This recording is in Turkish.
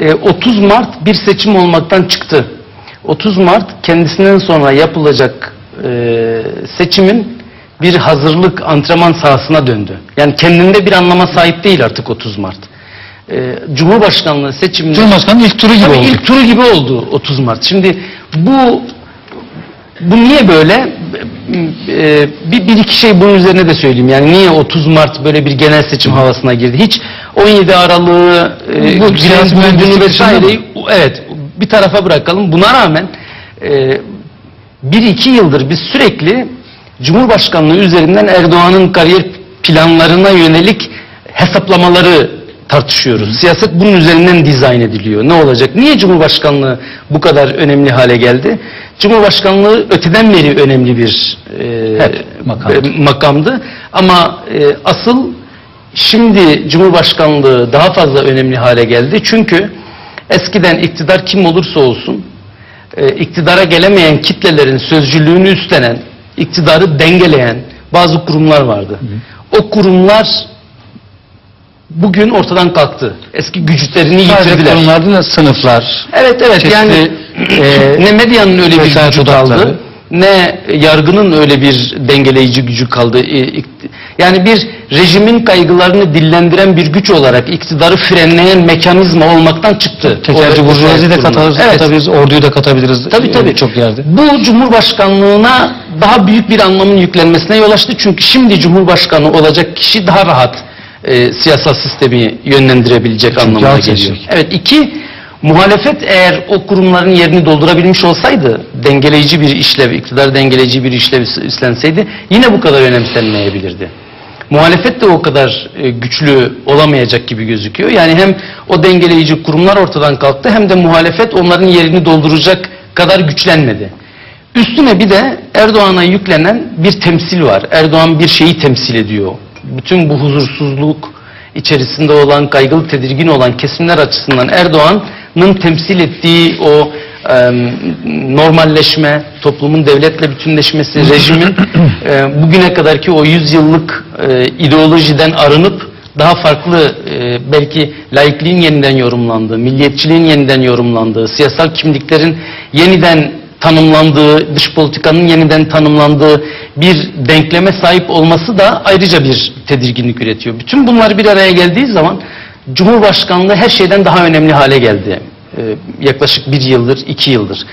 e, 30 Mart bir seçim olmaktan çıktı. 30 Mart kendisinden sonra yapılacak e, seçimin bir hazırlık antrenman sahasına döndü. Yani kendinde bir anlama sahip değil artık 30 Mart. E, Cumhurbaşkanlığı seçiminde Cumhurbaşkanı'nın ilk turu gibi Tabii oldu. ilk turu gibi oldu 30 Mart. Şimdi bu bu niye böyle? Ee, bir, bir iki şey bunun üzerine de söyleyeyim. Yani niye 30 Mart böyle bir genel seçim havasına girdi? Hiç 17 Aralık'ı e, Bu Bulgun'u mühendislik vesaireyi evet bir tarafa bırakalım. Buna rağmen e, bir iki yıldır biz sürekli Cumhurbaşkanlığı üzerinden Erdoğan'ın kariyer planlarına yönelik hesaplamaları tartışıyoruz. Siyaset bunun üzerinden dizayn ediliyor. Ne olacak? Niye Cumhurbaşkanlığı bu kadar önemli hale geldi? Cumhurbaşkanlığı öteden beri önemli bir e, Hep makamdı. e, makamdı. Ama e, asıl şimdi Cumhurbaşkanlığı daha fazla önemli hale geldi. Çünkü eskiden iktidar kim olursa olsun e, iktidara gelemeyen kitlelerin sözcülüğünü üstlenen, iktidarı dengeleyen bazı kurumlar vardı. O kurumlar bugün ortadan kalktı. Eski güçlerini Sadece yitirdiler. kurumlarda da sınıflar. Evet evet Çeşitli, yani e, ne medyanın öyle bir gücü kaldı ne yargının öyle bir dengeleyici gücü kaldı. E, Yani bir rejimin kaygılarını dillendiren bir güç olarak iktidarı frenleyen mekanizma olmaktan çıktı. Tekelci O- burjuvazi de katarız, Evet. katabiliriz, orduyu da katabiliriz. Tabii e, tabii. Çok yerde. Bu Cumhurbaşkanlığına daha büyük bir anlamın yüklenmesine yol açtı. Çünkü şimdi Cumhurbaşkanı olacak kişi daha rahat e, siyasal sistemi yönlendirebilecek Çünkü anlamına geliyor. seçecek. Evet iki, muhalefet eğer o kurumların yerini doldurabilmiş olsaydı, dengeleyici bir işlev, iktidar dengeleyici bir işlev üstlenseydi yine bu kadar önemsenmeyebilirdi. Muhalefet de o kadar e, güçlü olamayacak gibi gözüküyor. Yani hem o dengeleyici kurumlar ortadan kalktı hem de muhalefet onların yerini dolduracak kadar güçlenmedi. Üstüne bir de Erdoğan'a yüklenen bir temsil var. Erdoğan bir şeyi temsil ediyor. Bütün bu huzursuzluk içerisinde olan, kaygılı tedirgin olan kesimler açısından Erdoğan'ın temsil ettiği o em, normalleşme, toplumun devletle bütünleşmesi, rejimin e, bugüne kadarki o 100 yıllık e, ideolojiden arınıp daha farklı e, belki laikliğin yeniden yorumlandığı, milliyetçiliğin yeniden yorumlandığı, siyasal kimliklerin yeniden tanımlandığı, dış politikanın yeniden tanımlandığı bir denkleme sahip olması da ayrıca bir tedirginlik üretiyor. Bütün bunlar bir araya geldiği zaman Cumhurbaşkanlığı her şeyden daha önemli hale geldi. E, yaklaşık bir yıldır, iki yıldır.